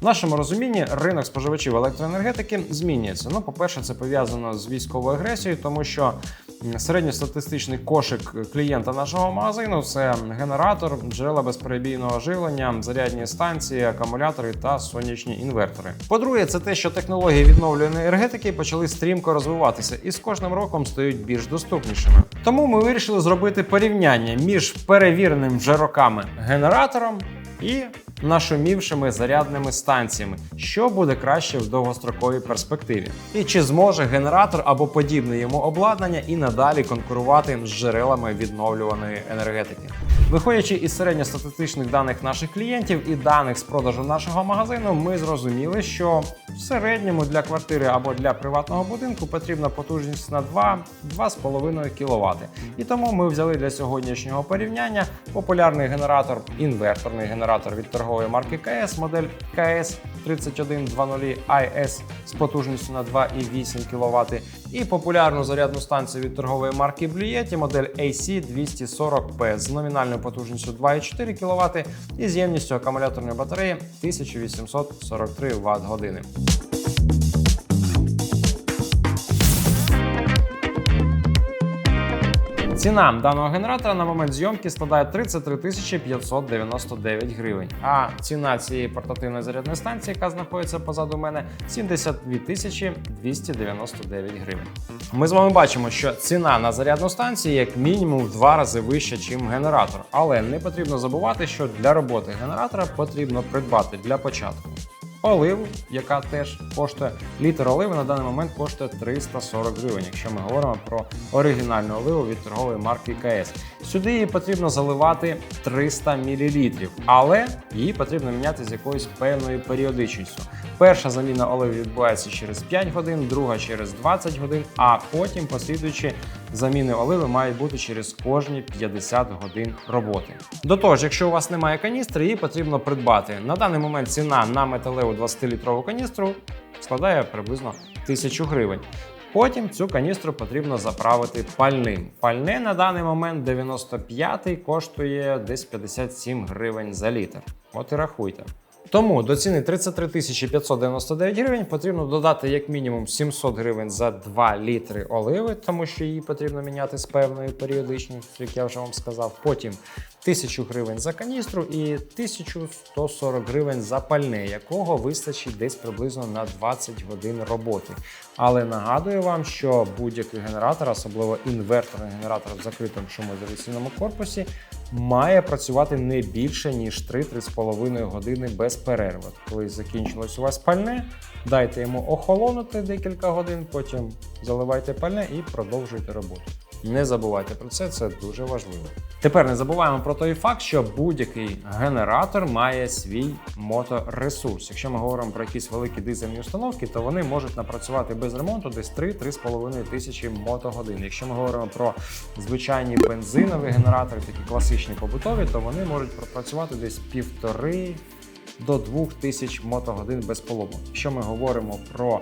В нашому розумінні ринок споживачів електроенергетики змінюється. Ну, по-перше, це пов'язано з військовою агресією, тому що середньостатистичний кошик клієнта нашого магазину це генератор, джерела безперебійного живлення, зарядні станції, акумулятори та сонячні інвертори. По-друге, це те, що технології відновлюваної енергетики почали стрімко розвиватися і з кожним роком стають більш доступнішими. Тому ми вирішили зробити порівняння між перевіреним вже роками генератором і нашумівшими зарядними станціями, що буде краще в довгостроковій перспективі, і чи зможе генератор або подібне йому обладнання і надалі конкурувати з джерелами відновлюваної енергетики. Виходячи із середньостатистичних даних наших клієнтів і даних з продажу нашого магазину, ми зрозуміли, що в середньому для квартири або для приватного будинку потрібна потужність на 2-2,5 кВт. І тому ми взяли для сьогоднішнього порівняння популярний генератор, інверторний генератор від торгової марки КС, модель КС 3120 IS з потужністю на 2,8 кВт, і популярну зарядну станцію від торгової марки Блюєті, модель AC240P з номінальною потужністю 2,4 кВт і з ємністю акумуляторної батареї 1843 Вт години. Ціна даного генератора на момент зйомки складає 33 тисячі 599 гривень. А ціна цієї портативної зарядної станції, яка знаходиться позаду мене, 72 тисячі 299 гривень. Ми з вами бачимо, що ціна на зарядну станцію як мінімум в два рази вища, ніж генератор. Але не потрібно забувати, що для роботи генератора потрібно придбати для початку оливу, яка теж коштує літр оливи на даний момент коштує 340 гривень, якщо ми говоримо про оригінальну оливу від торгової марки КС. Сюди її потрібно заливати 300 мл, але її потрібно міняти з якоюсь певною періодичністю. Перша заміна оливи відбувається через 5 годин, друга через 20 годин, а потім послідуючі заміни оливи мають бути через кожні 50 годин роботи. До того ж, якщо у вас немає каністри, її потрібно придбати. На даний момент ціна на металеву 20-літрову каністру складає приблизно 1000 гривень. Потім цю каністру потрібно заправити пальним. Пальне на даний момент 95 коштує десь 57 гривень за літр. От і рахуйте. Тому до ціни 33 тисячі 599 гривень потрібно додати як мінімум 700 гривень за 2 літри оливи, тому що її потрібно міняти з певною періодичністю, як я вже вам сказав. Потім 1000 гривень за каністру і 1140 гривень за пальне, якого вистачить десь приблизно на 20 годин роботи. Але нагадую вам, що будь-який генератор, особливо інверторний генератор в закритому шумоізоляційному корпусі, має працювати не більше ніж 3-3,5 години без перерви. Коли закінчилось у вас пальне, дайте йому охолонути декілька годин, потім заливайте пальне і продовжуйте роботу. Не забувайте про це, це дуже важливо. Тепер не забуваємо про той факт, що будь-який генератор має свій моторесурс. Якщо ми говоримо про якісь великі дизельні установки, то вони можуть напрацювати без ремонту десь 3-3,5 тисячі мотогодин. Якщо ми говоримо про звичайні бензинові генератори, такі класичні побутові, то вони можуть пропрацювати десь півтори до 2000 мотогодин без полому. Якщо ми говоримо про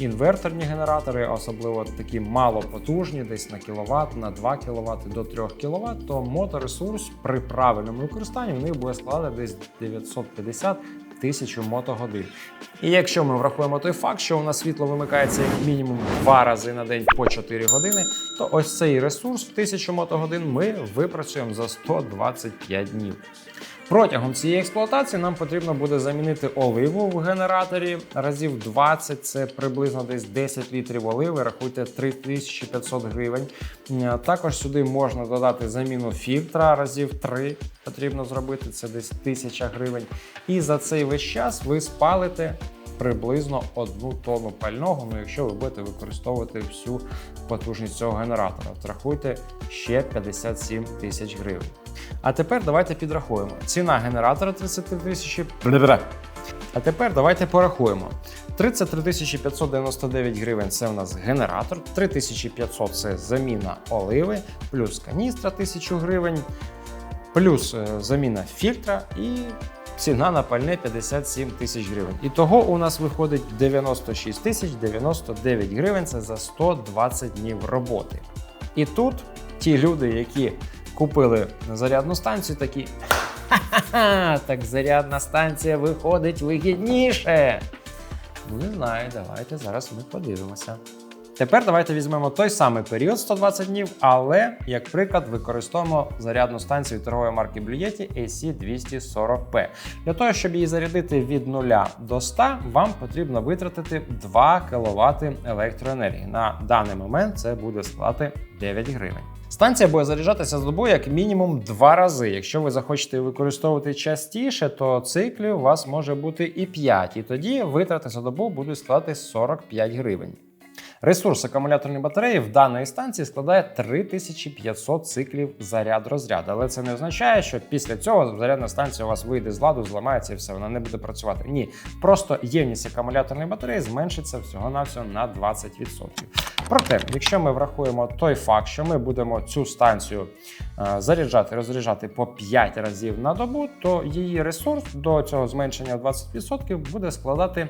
інверторні генератори, особливо такі малопотужні, десь на кіловат, на 2 кВт до 3 кВт, то моторесурс при правильному використанні в них буде складати десь 950 тисячу мотогодин. І якщо ми врахуємо той факт, що у нас світло вимикається як мінімум два рази на день по 4 години, то ось цей ресурс в 1000 мотогодин ми випрацюємо за 125 днів. Протягом цієї експлуатації нам потрібно буде замінити оливу в генераторі разів 20, це приблизно десь 10 літрів оливи, рахуйте 3500 гривень. Е, Також сюди можна додати заміну фільтра разів 3 потрібно зробити, це десь 1000 гривень. І за цей весь час ви спалите приблизно одну тонну пального, ну якщо ви будете використовувати всю потужність цього генератора. От рахуйте ще 57 тисяч гривень. А тепер давайте підрахуємо. Ціна генератора 33 тисячі. А тепер давайте порахуємо. 33 тисячі 599 гривень це у нас генератор, 3500 це заміна оливи, плюс каністра 1000 гривень, плюс е, заміна фільтра і ціна на пальне 57 тисяч гривень. І того у нас виходить 96 тисяч 99 гривень це за 120 днів роботи. І тут ті люди, які купили зарядну станцію, такі Ха-ха-ха, так зарядна станція виходить вигідніше. Ну, не знаю, давайте зараз ми подивимося. Тепер давайте візьмемо той самий період 120 днів, але як приклад використовуємо зарядну станцію торгової марки Blue AC240P. Для того, щоб її зарядити від 0 до 100, вам потрібно витратити 2 кВт електроенергії. На даний момент це буде складати 9 гривень. Станція буде заряджатися з добою як мінімум два рази. Якщо ви захочете використовувати частіше, то циклів у вас може бути і 5, і тоді витрати за добу будуть складати 45 гривень. Ресурс акумуляторної батареї в даної станції складає 3500 циклів заряд розряд. Але це не означає, що після цього зарядна станція у вас вийде з ладу, зламається і все, вона не буде працювати. Ні, просто ємність акумуляторної батареї зменшиться всього-навсього на 20%. Проте, якщо ми врахуємо той факт, що ми будемо цю станцію е, заряджати, розряджати по 5 разів на добу, то її ресурс до цього зменшення в 20% буде складати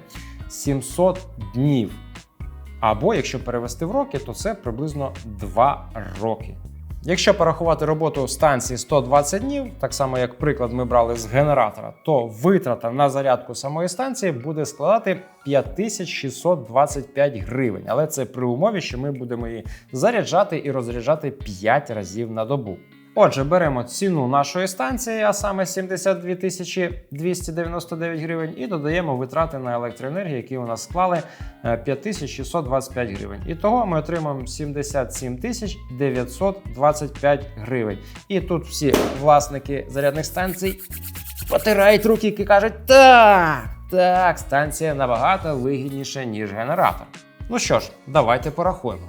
700 днів. Або якщо перевести в роки, то це приблизно 2 роки. Якщо порахувати роботу станції 120 днів, так само як приклад ми брали з генератора, то витрата на зарядку самої станції буде складати 5625 гривень. Але це при умові, що ми будемо її заряджати і розряджати 5 разів на добу. Отже, беремо ціну нашої станції, а саме 72 тисячі 299 гривень, і додаємо витрати на електроенергію, які у нас склали е, 5625 гривень. І того ми отримаємо 77 тисяч 925 гривень. І тут всі власники зарядних станцій потирають руки і кажуть: так, так, станція набагато вигідніша, ніж генератор. Ну що ж, давайте порахуємо.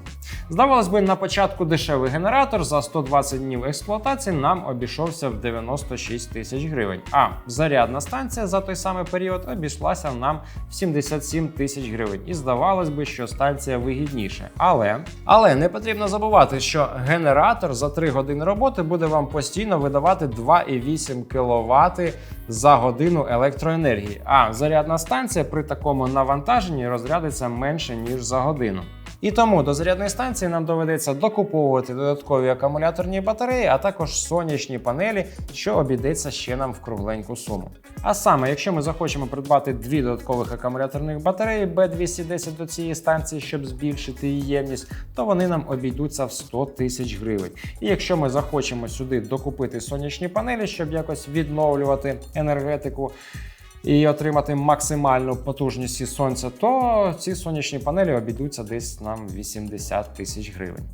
Здавалось би, на початку дешевий генератор за 120 днів експлуатації нам обійшовся в 96 тисяч гривень. А зарядна станція за той самий період обійшлася нам в 77 тисяч гривень. І здавалось би, що станція вигідніше. Але але не потрібно забувати, що генератор за 3 години роботи буде вам постійно видавати 2,8 кВт за годину електроенергії. А зарядна станція при такому навантаженні розрядиться менше ніж за годину. І тому до зарядної станції нам доведеться докуповувати додаткові акумуляторні батареї, а також сонячні панелі, що обійдеться ще нам в кругленьку суму. А саме, якщо ми захочемо придбати дві додаткових акумуляторних батареї B210 до цієї станції, щоб збільшити її ємність, то вони нам обійдуться в 100 тисяч гривень. І якщо ми захочемо сюди докупити сонячні панелі, щоб якось відновлювати енергетику і отримати максимальну потужність сонця, то ці сонячні панелі обійдуться десь нам 80 тисяч гривень.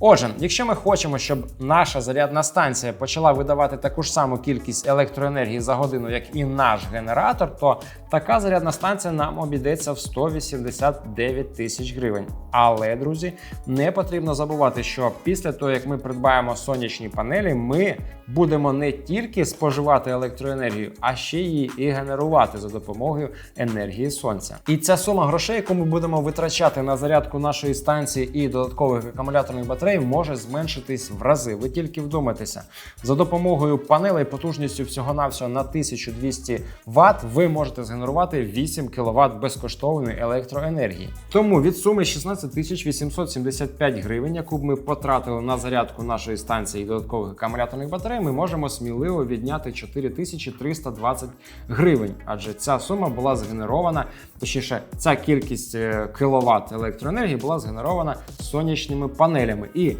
Отже, якщо ми хочемо, щоб наша зарядна станція почала видавати таку ж саму кількість електроенергії за годину, як і наш генератор, то така зарядна станція нам обійдеться в 189 тисяч гривень. Але, друзі, не потрібно забувати, що після того, як ми придбаємо сонячні панелі, ми будемо не тільки споживати електроенергію, а ще її і генерувати за допомогою енергії сонця. І ця сума грошей, яку ми будемо витрачати на зарядку нашої станції і додаткових акумуляторних батарей, може зменшитись в рази. Ви тільки вдумайтеся, за допомогою панелей потужністю всього-навсього на 1200 Вт ви можете згенерувати 8 кВт безкоштовної електроенергії. Тому від суми 16 875 гривень, яку б ми потратили на зарядку нашої станції і додаткових акумуляторних батарей, ми можемо сміливо відняти 4320 гривень, адже ця сума була згенерована, точніше, ця кількість е, кіловат електроенергії була згенерована сонячними панелями. І е,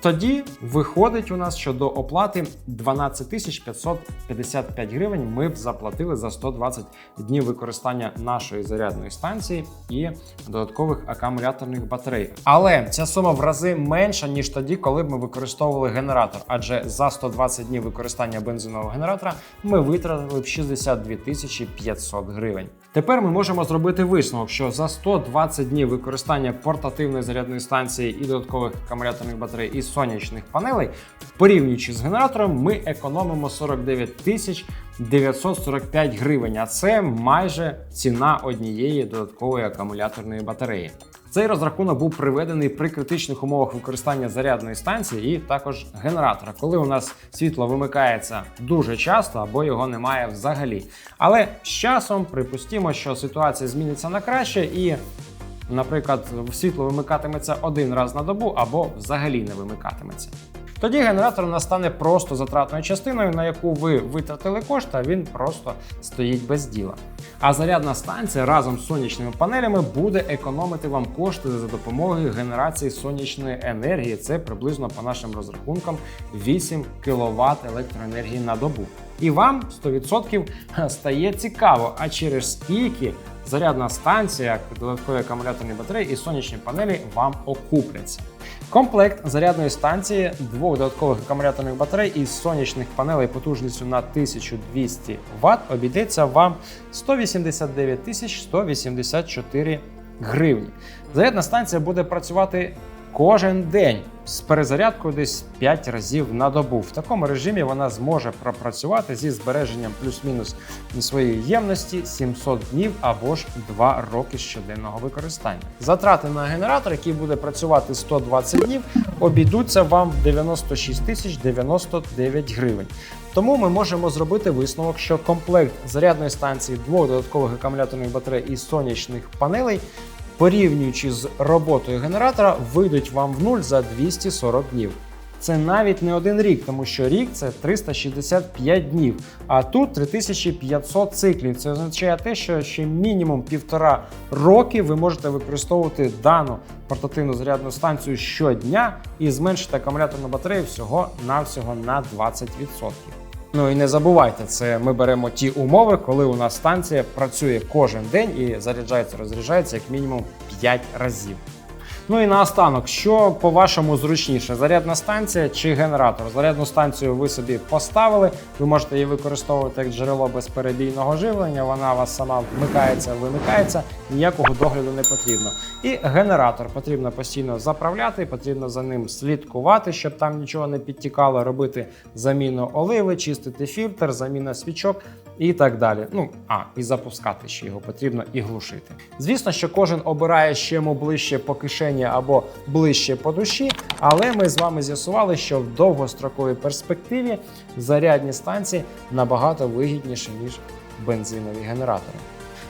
тоді виходить у нас, що до оплати 12 555 гривень ми б заплатили за 120 днів використання нашої зарядної станції і додаткових акумуляторних батарей. Але ця сума в рази менша ніж тоді, коли б ми використовували генератор. Адже за 120 днів використання бензинового генератора ми витратили б 62 500 гривень. Тепер ми можемо зробити висновок, що за 120 днів використання портативної зарядної станції і додаткових акумуляторних батарей і сонячних панелей, порівнюючи з генератором, ми економимо 49 тисяч 945 гривень, а це майже ціна однієї додаткової акумуляторної батареї. Цей розрахунок був приведений при критичних умовах використання зарядної станції і також генератора, коли у нас світло вимикається дуже часто або його немає взагалі. Але з часом припустімо, що ситуація зміниться на краще і. Наприклад, світло вимикатиметься один раз на добу або взагалі не вимикатиметься. Тоді генератор настане просто затратною частиною, на яку ви витратили кошти, а він просто стоїть без діла. А зарядна станція разом з сонячними панелями буде економити вам кошти за допомогою генерації сонячної енергії. Це приблизно по нашим розрахункам 8 кВт електроенергії на добу. І вам 100% стає цікаво, а через скільки зарядна станція, додаткові акумуляторні батареї і сонячні панелі вам окупляться. Комплект зарядної станції, двох додаткових акумуляторних батарей і сонячних панелей потужністю на 1200 Вт обійдеться вам 189 тисяч 184 гривні. Зарядна станція буде працювати кожен день з перезарядкою десь 5 разів на добу. В такому режимі вона зможе пропрацювати зі збереженням плюс-мінус своєї ємності 700 днів або ж 2 роки щоденного використання. Затрати на генератор, який буде працювати 120 днів, обійдуться вам в 96 тисяч 99 гривень. Тому ми можемо зробити висновок, що комплект зарядної станції двох додаткових акумуляторних батарей і сонячних панелей порівнюючи з роботою генератора, вийдуть вам в нуль за 240 днів. Це навіть не один рік, тому що рік це 365 днів, а тут 3500 циклів. Це означає те, що ще мінімум півтора роки ви можете використовувати дану портативну зарядну станцію щодня і зменшити акумуляторну батарею всього навсього на 20%. Ну і не забувайте, це ми беремо ті умови, коли у нас станція працює кожен день і заряджається, розряджається як мінімум 5 разів. Ну і наостанок, що по-вашому зручніше: зарядна станція чи генератор? Зарядну станцію ви собі поставили, ви можете її використовувати як джерело безперебійного живлення. Вона вас сама вмикається, вимикається, ніякого догляду не потрібно. І генератор потрібно постійно заправляти, потрібно за ним слідкувати, щоб там нічого не підтікало, робити заміну оливи, чистити фільтр, заміна свічок і так далі. Ну а і запускати ще його потрібно і глушити. Звісно, що кожен обирає що йому ближче по кишені або ближче по душі, але ми з вами з'ясували, що в довгостроковій перспективі зарядні станції набагато вигідніші ніж бензинові генератори.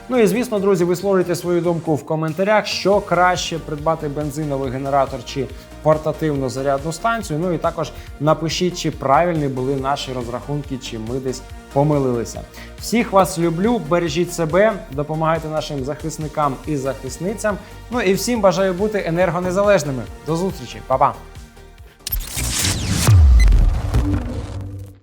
Ну і звісно, друзі, висловлюйте свою думку в коментарях, що краще придбати бензиновий генератор чи портативну зарядну станцію. Ну і також напишіть, чи правильні були наші розрахунки, чи ми десь помилилися. Всіх вас люблю, бережіть себе, допомагайте нашим захисникам і захисницям. Ну і всім бажаю бути енергонезалежними. До зустрічі, Па-па!